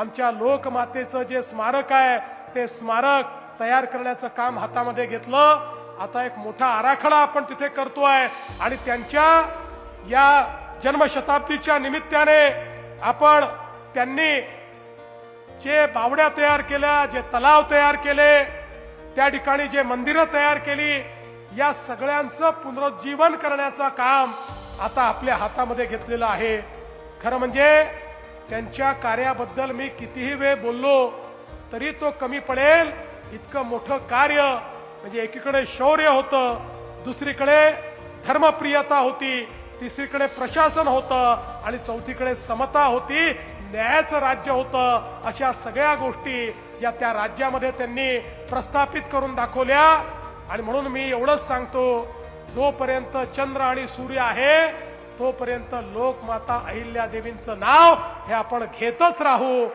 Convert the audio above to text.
आमच्या लोकमातेचं जे स्मारक आहे ते स्मारक तयार करण्याचं काम हातामध्ये घेतलं. आता एक मोठा आराखडा आपण तिथे करतोय आणि त्यांच्या या जन्मशताब्दीच्या निमित्ताने आपण त्यांनी जे बावड्या तयार केल्या जे तलाव तयार केले त्या ठिकाणी जे मंदिरं तयार केली या सगळ्यांचं पुनरुज्जीवन करण्याचं काम आता आपल्या हातामध्ये घेतलेलं आहे. खरं म्हणजे त्यांच्या कार्याबद्दल मी कितीही वेळ बोललो तरी तो कमी पडेल. इतकं मोठं कार्य म्हणजे एकीकडे शौर्य होतं दुसरीकडे धर्मप्रियता होती तिसरीकडे प्रशासन होतं आणि चौथीकडे समता होती न्यायाचं राज्य होतं. अशा सगळ्या गोष्टी या त्या राज्यामध्ये त्यांनी प्रस्थापित करून दाखवल्या. आणि म्हणून मी एवढंच सांगतो जोपर्यंत चंद्र आणि सूर्य आहे तोपर्यंत लोकमाता अहिल्यादेवींचं नाव हे आपण घेतच राहू.